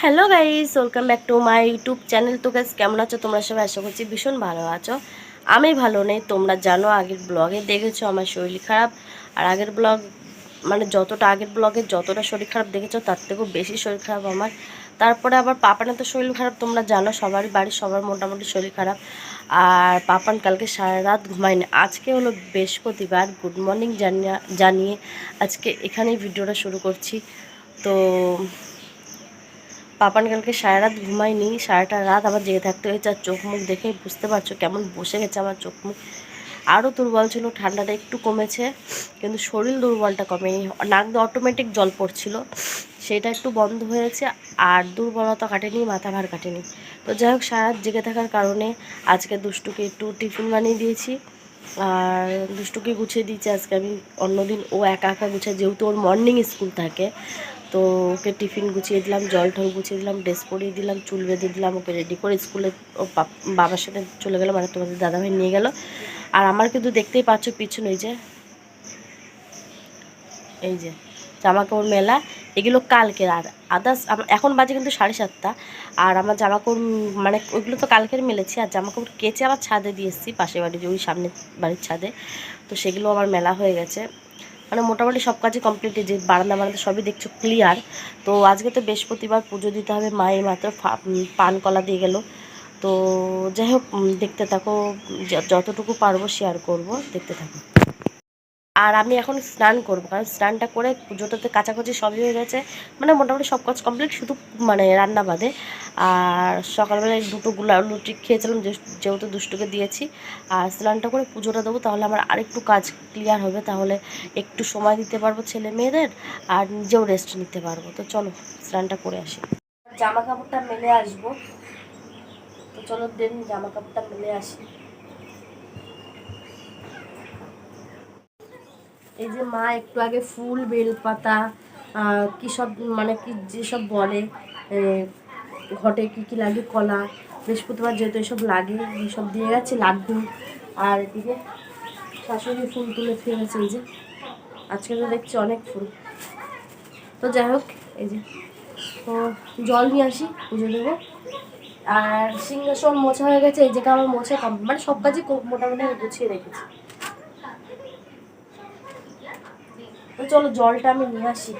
Hello guys, welcome back to my YouTube channel. তো guys, কেমন আছো তোমরা সবাই? আশা করছি ভীষণ ভালো আছো। আমি ভালো নেই, তোমরা জানো আগের ব্লগে দেখেছ আমার শরীর খারাপ। আর আগের ব্লগ মানে যতটা আগের ব্লগে যতটা শরীর খারাপ দেখেছ, তার থেকেও বেশি শরীর খারাপ আমার। তারপরে আবার পাপানের তো শরীর খারাপ, তোমরা জানো সবারই বাড়ির সবার মোটামুটি শরীর খারাপ। আর পাপান কালকে সারা রাত ঘুমায়নি। আজকে হলো বৃহস্পতিবার, গুড মর্নিং জানিয়ে জানিয়ে আজকে এখানেই ভিডিওটা শুরু করছি। তো পাপান কালকে সারা রাত ঘুমায়নি, সারাটা রাত আবার জেগে থাকতে হয়েছে আর চোখ মুখ দেখে বুঝতে পারছ কেমন বসে গেছে আমার চোখ মুখ। আরও দুর্বল ছিল, ঠান্ডাটা একটু কমেছে, কিন্তু শরীর দুর্বলটা কমেনি। নাক দিয়ে অটোমেটিক জল পড়ছিল, সেটা একটু বন্ধ হয়েছে, আর দুর্বলতা কাটেনি, মাথা ভার কাটেনি। তো যাই হোক, সারা রাত জেগে থাকার কারণে আজকে দুষ্টুকে একটু টিফিন বানিয়ে দিয়েছি, আর দুষ্টুকে গুছিয়ে দিয়েছি আজকে আমি অন্যদিন। ও একা একা গুছিয়ে, যেহেতু ওর মর্নিং স্কুল থাকে তো ওকে টিফিন গুছিয়ে দিলাম, জল ঠল গুছিয়ে দিলাম ড্রেস পরিয়ে দিলাম, চুল বেঁধে দিলাম, ওকে রেডি করে স্কুলে ও বাবার সাথে চলে গেলো মানে তোমাদের দাদাভাই নিয়ে গেল। আর আমার কিন্তু দেখতেই পাচ্ছ পিছনে যে, এই যে জামা কাপড় মেলা, এগুলো কালকের। আর আদার্স এখন বাজে কিন্তু সাড়ে সাতটা, আর আমার জামা কাপড় মানে ওইগুলো তো কালকের মেলেছি, আর জামা কাপড় কেচে আবার ছাদে দিয়ে এসেছি, পাশের বাড়ির ওই সামনের বাড়ির ছাদে। তো সেগুলো আমার মেলা হয়ে গেছে। মানে মোটামুটি সব কাজই কমপ্লিট যে বারান্দা বারান্দা সবই দেখছ ক্লিয়ার তো আজকে তো বৃহস্পতিবার পুজো দিতে হবে মায়ের মাত্র পান কলা দিয়ে গেল। তো যাই হোক দেখতে থাকো যতটুকু পারব শেয়ার করব, দেখতে থাকো। আর আমি এখন স্নান করব, কারণ স্নানটা করে পুজোটাতে কাচাকুচি সবই হয়ে গেছে। মানে মোটামুটি সব কাজ কমপ্লিট শুধু মানে রান্না বাদে। আর সকালবেলায় দুটো গুলা লুচি খেয়েছিলাম যেহেতু দুষ্টুকে দিয়েছি। আর স্নানটা করে পুজোটা দেবো, তাহলে আমার আরেকটু কাজ ক্লিয়ার হবে। তাহলে একটু সময় দিতে পারব ছেলে মেয়েদের, আর নিজেও রেস্ট নিতে পারব। তো চলো, স্নানটা করে আসি। জামা কাপড়টা মেলে আসব। তো চলো দেন জামা কাপড়টা মেলে আসি। এই যে মা একটু আগে ফুল, বেলপাতা কি সব মানে কি যেসব বলে ঘটে কি কি লাগে, কলা, বৃহস্পতিবার যেহেতু এসব লাগে সব দিয়ে গেছে, লাড্ডু, আর এদিকে শাশুড়ি ফুল তুলে ফিরে এই যে। আজকে তো দেখছি অনেক ফুল। তো যাই হোক, এই যে, তো জল নিয়ে আসি, পুজো দেবো। আর সিংহাসন মোছা হয়ে গেছে, এই জায়গা আমার মোছা কম মানে সব কাজই মোটামুটি গুছিয়ে রেখেছি। তো চলো জলটা আমি নিয়ে আসি।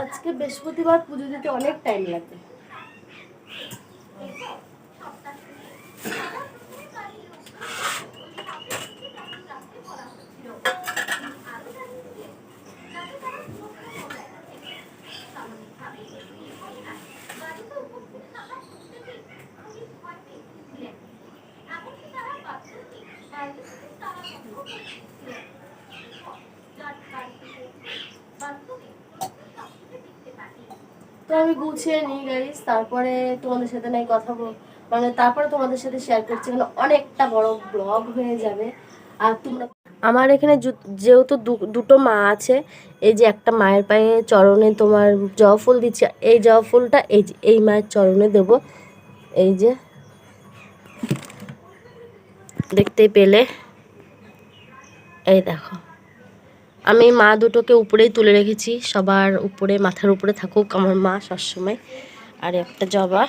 আজকে বৃহস্পতিবার পুজো দিতে অনেক টাইম লাগবে আমি গুছিয়ে নিই গাইস তারপরে তোমাদের সাথে নাই কথা বল মানে তারপরে তোমাদের সাথে শেয়ার করছি। মানে অনেকটা বড় ব্লগ হয়ে যাবে। আর তোমরা আমার এখানে যেহেতু দুটো মা আছে, এই যে একটা মায়ের পায়ে চরণে তোমার জবা ফুল দিচ্ছে, এই জবা ফুলটা এই এই মায়ের চরণে দেব। এই যে দেখতেই পেলে। এই দেখো। আমি মা দুটোকে উপরেই তুলে রেখেছি। সবার উপরে, মাথার উপরে থাকুক আমার মা সবসময়। আর একটা জবা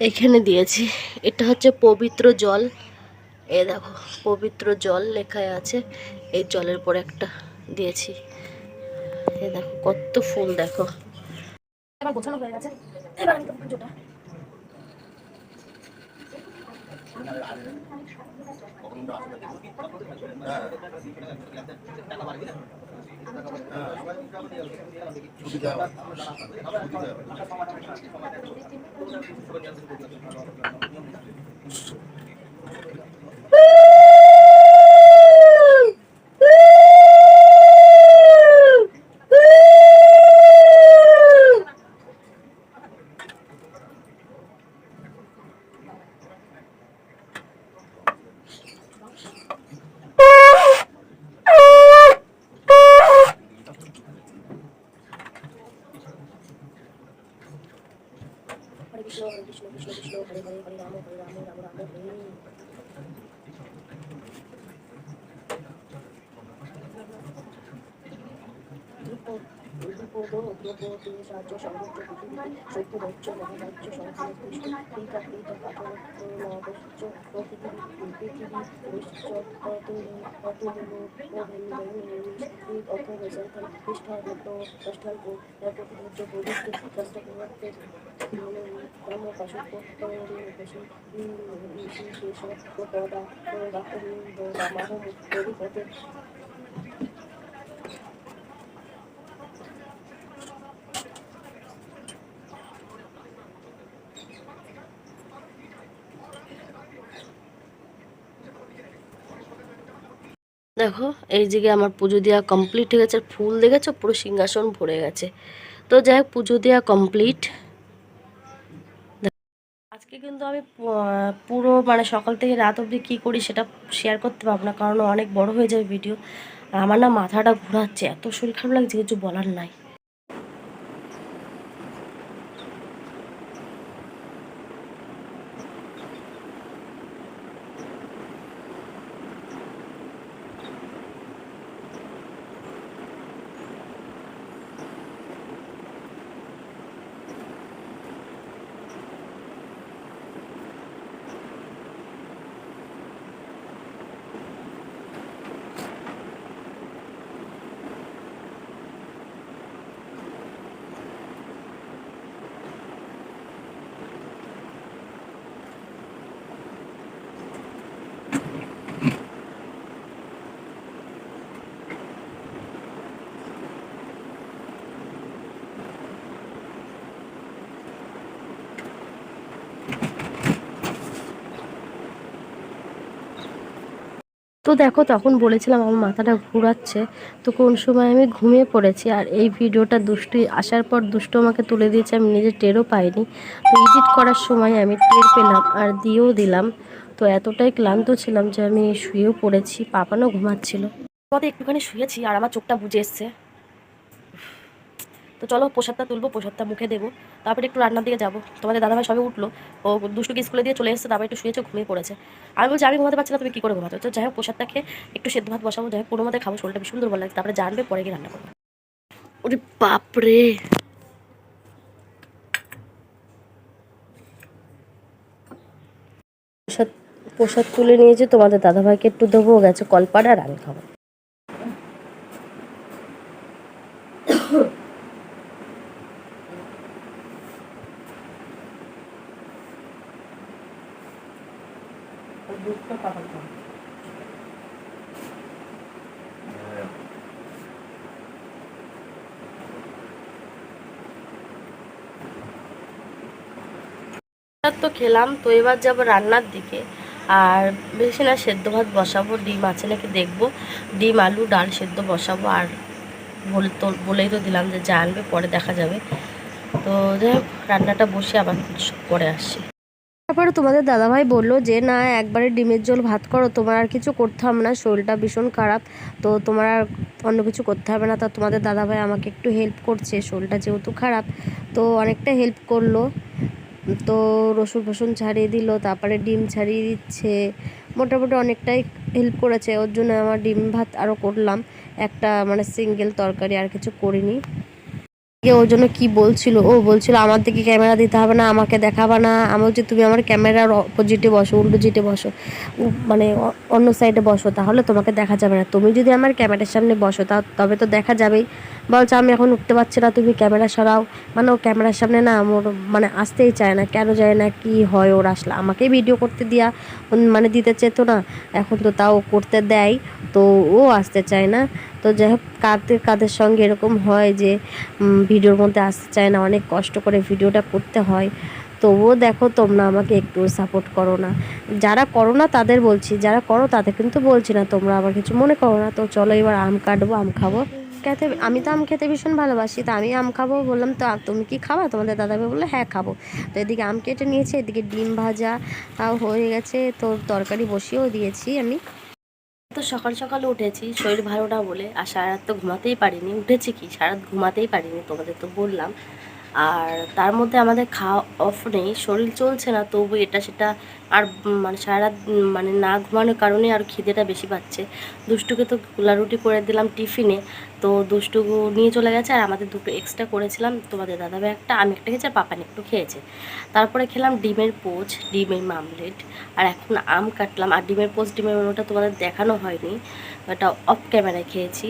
এখানে দিয়েছি। এটা হচ্ছে পবিত্র জল। এ দেখো, পবিত্র জল লেখায় আছে। এই জলের পরে একটা দিয়েছি। এ দেখো, কত ফুল দেখো। গোছানো হয়ে গেছে। এবার আমি তোমার ধূপ ধূপ অগ্রগতি সাহায্য সর্বোচ্চ পৃথিবীতে সত্য রজ্জ মহারাজ্য সংশ্লিষ্ট পিতা পিতা পাথর ও পৃথিবী পৃথিবী বিশ্ব অতুল অতুল অর্থ পৃষ্ঠার মতো পৃষ্ঠার প্রতিরজ্জ প্রযুক্তি রাষ্ট্রপতি কর্ম পাশব বেশি বিশেষ পদা মাহ পরিপথে দেখো, এই দিকে আমার পুজো দেওয়া কমপ্লিট হয়ে গেছে ফুল দেখেছ? পুরো সিংহাসন ভরে গেছে। তো যাই হোক, পুজো দেওয়া কমপ্লিট আজকে কিন্তু আমি পুরো মানে সকাল থেকে রাত অবধি কী করি সেটা শেয়ার করতে পারব না, কারণ অনেক বড় হয়ে যাবে ভিডিও আমার না মাথাটা ঘোরাচ্ছে, এত শরীর খারাপ লাগছে, কিছু বলার নাই। দেখো, তখন বলেছিলাম আমার মাথাটা ঘুরাচ্ছে। তো কোন সময় আমি ঘুমিয়ে পড়েছি, আর এই ভিডিওটা দুষ্টু আসার পর দুষ্টু আমাকে তুলে দিয়েছে, আমি নিজে টেরও পাইনি। তো এডিট করার সময় আমি টের পেলাম আর দিয়েও দিলাম। তো এতটাই ক্লান্ত ছিলাম যে আমি শুয়েও পড়েছি পাপানো ঘুমাচ্ছিল। আমাদের একটুখানি শুয়েছি আর আমার চোখটা বুঝে এসছে। তো চলো প্রসাদটা তুলবো, প্রসাদটা মুখে দেবো। তারপরে একটু রান্নার দিকে যাব। তোমাদের দাদাভাই সবে উঠল। ও দুষ্টুকে স্কুলে দিয়ে চলে এসেছে, তারপরে একটু শুয়েছে, ঘুমিয়ে পড়েছে। আমি বলছি, আমি ঘুমাতে পারছি না, তুমি কী করে ঘুমাতে? তো যাই হোক, প্রসাদটা খেয়ে একটু সেদ্ধ ভাত বসাবো। যাই হোক, কোনো মতে খাব, শরীরটা ভীষণ দুর্বল লাগে তারপরে জানবে, পরে গিয়ে রান্না করব। ওরে বাপরে! প্রসাদ প্রসাদ তুলে নিয়েছে তোমাদের দাদাভাইকে একটু দেবো গেছে কলপাড়া আর আমি খাব। তো খেলাম, তো এবার যাব রান্নার দিকে। আর বেশি না সেদ্ধ ভাত বসাবো, ডিম আছে নাকি দেখব। ডিম, আলু, ডাল সেদ্ধ বসাবো, আর বল তো, বলেই তো দিলাম যে যা আনবে পরে দেখা যাবে। তো যাই হোক, রান্নাটা বসে আবার পরে আসছি। তারপরে তোমাদের দাদাভাই বলল যে, না, একবারে ডিমের ঝোল ভাত করো, তোমার আর কিছু করতে হবে না, শরীরটা ভীষণ খারাপ, তো তোমার আর অন্য কিছু করতে হবে না। তা তোমাদের দাদাভাই আমাকে একটু হেল্প করছে, শরীরটা যেহেতু খারাপ, তো অনেকটা হেল্প করল। তো রসুন ফসুন ছাড়িয়ে দিল, তারপরে ডিম ছাড়িয়ে দিচ্ছে, মোটামুটি অনেকটাই হেল্প করেছে। ওর জন্য আমার ডিম ভাত আরও করলাম, একটা মানে সিঙ্গেল তরকারি আর কিছু করিনি। গিয়ে ওর জন্য কি বলছিল? ও বলছিল, আমার দিকে ক্যামেরা দিতে হবে না, আমাকে দেখাবে না। আমি বলছি, তুমি আমার ক্যামেরার অপোজিটে বসো, উল্টো জিটে বসো। মানে অন্য সাইডে বসো, তাহলে তোমাকে দেখা যাবে না। তুমি যদি আমার ক্যামেরার সামনে বসো, তা, তবে তো দেখা যাবেই। বলছে, আমি এখন উঠতে পারছি না, তুমি ক্যামেরা সরাও। মানে ও ক্যামেরার সামনে না, মোর মানে আসতেই চায় না, কেন যায় না, কি হয়, ওর আসলে আমাকেই ভিডিও করতে দিয়া। মানে দিতে চেত না, এখন তো তাও করতে দেয়, তো ও আসতে চায় না। তো যাই হোক, কাদের কাদের সঙ্গে এরকম হয় যে ভিডিওর মধ্যে আসতে চায় না, অনেক কষ্ট করে ভিডিওটা করতে হয়, তবুও দেখো তোমরা আমাকে একটু সাপোর্ট করো না। যারা করো না তাদের বলছি, যারা করো তাদের কিন্তু বলছি না, তোমরা আবার কিছু মনে করো না, তো চলো এবার আম কাটবো, আম খাব। খেতে, আমি তো আম খেতে ভীষণ ভালোবাসি, তো আমি আম খাব, বললাম তো তুমি কি খাবা? তোমাদের দাদাভাই বলল হ্যাঁ খাব। তো এদিকে আম কেটে নিয়েছে, এদিকে ডিম ভাজা হয়ে গেছে, তো তরকারি বসিয়েও দিয়েছি আমি। তো সকাল সকাল উঠেছি, শরীর ভালো না বলে, আর সারা রাত তো ঘুমাতেই পারিনি। উঠেছি কি? সারা রাত ঘুমাতেই পারিনি তোমাদের তো বললাম। আর তার মধ্যে আমাদের খাওয়া অফ নেই, শরীর চলছে না, তবু এটা সেটা আর মানে সারা মানে না ঘুমানোর কারণে আর খিদেটা বেশি পাচ্ছে। দুষ্টুকে তো রুটি করে দিলাম টিফিনে তো দুষ্টু নিয়ে চলে গেছে আর আমাদের দুটো এক্সট্রা করেছিলাম। তোমাদের দাদাভাই একটা, আমি একটা খেয়েছি আর পাপান একটু খেয়েছে। তারপরে খেলাম ডিমের পোচ, ডিমের মামলেট, আর এখন আম কাটলাম। আর ডিমের পোচ, ডিমের ওটা তোমাদের দেখানো হয়নি, ওটা অফ ক্যামেরায় খেয়েছি।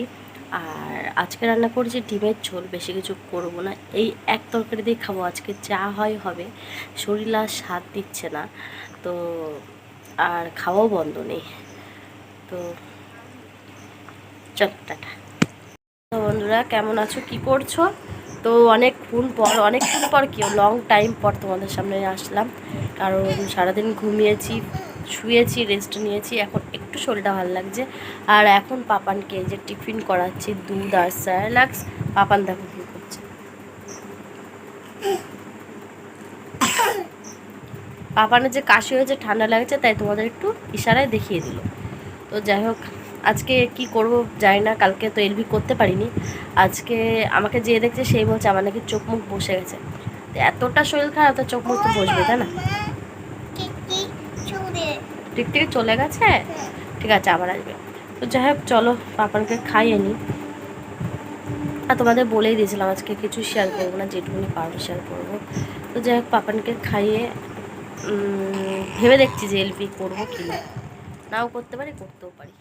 আর আজকে রান্না করেছি ডিমের ঝোল, বেশি কিছু করব না। এই এক তরকারি দিয়ে খাব। আজকে যা হয় হবে, শরীর আর স্বাদ দিচ্ছে না। তো আর খাওয়াও বন্ধ নেই। তো চল, টাটা। বন্ধুরা, কেমন আছো? কি করছ? তো অনেকক্ষণ পর অনেকক্ষণ পর কি লং টাইম পর তোমাদের সামনে আসলাম। কারণ সারাদিন ঘুমিয়েছি, শুয়েছি রেস্ট নিয়েছি। এখন একটু শরীরটা ভালো লাগছে। আর এখন পাপানকে যে টিফিন করাচ্ছি দুধ আর স্যালাক্স পাপান দেখো কী করছে। পাপানের যে কাশি হয়েছে ঠান্ডা লাগছে তাই তোমাদের একটু ইশারায় দেখিয়ে দিল। তো যাই হোক আজকে কি করব জানি না কালকে তো এলবি করতে পারিনি। আজকে আমাকে যে দেখছে সেই বলছে আমার নাকি চোখ মুখ বসে গেছে। তো এতটা শরীর খারাপ তো চোখ মুখ তো বসবে তাই না? ঠিক থেকে চলে গেছে? ঠিক আছে, আবার আসবে। তো যাই হোক, চলো, পাপানকে খাইয়ে নিই আর তোমাদের বলেই দিয়েছিলাম আজকে কিছু শেয়ার করব না, যেটুকুনি পারব শেয়ার করব। তো যাই হোক, পাপানকে খাইয়ে ভেবে দেখছি যে এলপি করব কি না নাও করতে পারি, করতেও পারি।